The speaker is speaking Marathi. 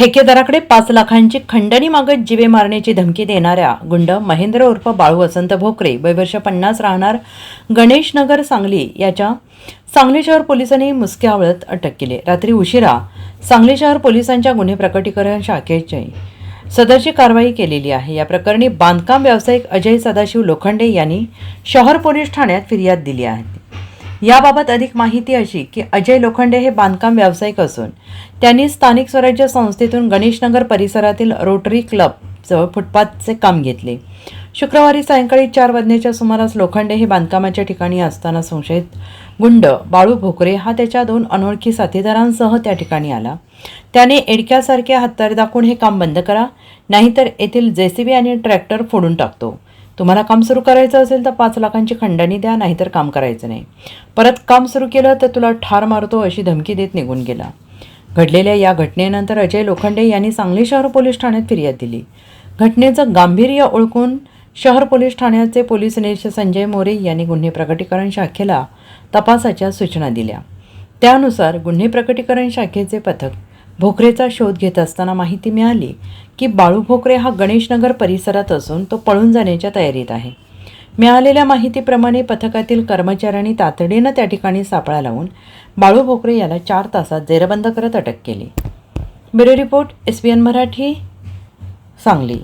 ठेकेदाराकडे पाच लाखांची खंडणी मागत जिवे मारण्याची धमकी देणाऱ्या गुंड महेंद्र उर्फ बाळू वसंत भोकरे वयवर्ष पन्नास राहणार गणेशनगर सांगली याच्या सांगली शहर पोलिसांनी मुसक्यावळत अटक केली. रात्री उशिरा सांगली शहर पोलिसांच्या गुन्हे प्रकटीकरण शाखेची सदरची कारवाई केलेली आहे. या प्रकरणी बांधकाम व्यावसायिक अजय सदाशिव लोखंडे यांनी शहर पोलीस ठाण्यात फिर्याद दिली आहे. याबाबत अधिक माहिती अशी की अजय लोखंडे हे बांधकाम व्यावसायिक असून त्यांनी स्थानिक स्वराज्य संस्थेतून गणेशनगर परिसरातील रोटरी क्लब जवळ फुटपाथचे काम घेतले. शुक्रवारी सायंकाळी चार वाजण्याच्या सुमारास लोखंडे हे बांधकामाच्या ठिकाणी असताना संशयित गुंड बाळू भोकरे हा त्याच्या दोन अनोळखी साथीदारांसह त्या ठिकाणी आला. त्याने एडक्यासारखे हत्यार दाखवून हे काम बंद करा नाहीतर येथील जेसीबी आणि ट्रॅक्टर फोडून टाकतो. तुम्हाला काम सुरू करायचं असेल तर पाच लाखांची खंडणी द्या नाहीतर काम करायचं नाही. परत काम सुरू केलं तर तुला ठार मारतो अशी धमकी देत निघून गेला. घडलेल्या या घटनेनंतर अजय लोखंडे यांनी सांगली शहर पोलीस ठाण्यात फिर्याद दिली. घटनेचं गांभीर्य ओळखून शहर पोलीस ठाण्याचे पोलीस निरीक्षक संजय मोरे यांनी गुन्हे प्रकटीकरण शाखेला तपासाच्या सूचना दिल्या. त्यानुसार गुन्हे प्रकटीकरण शाखेचे पथक भोकरेचा शोध घेत असताना माहिती मिळाली की बाळू भोकरे हा गणेशनगर परिसरात असून तो पळून जाण्याच्या तयारीत आहे. मिळालेल्या माहितीप्रमाणे पथकातील कर्मचाऱ्यांनी तातडीनं त्या ठिकाणी सापळा लावून बाळू भोकरे याला चार तासात जेरबंद करत अटक केली. Bureau report S B N Marathi Sangli.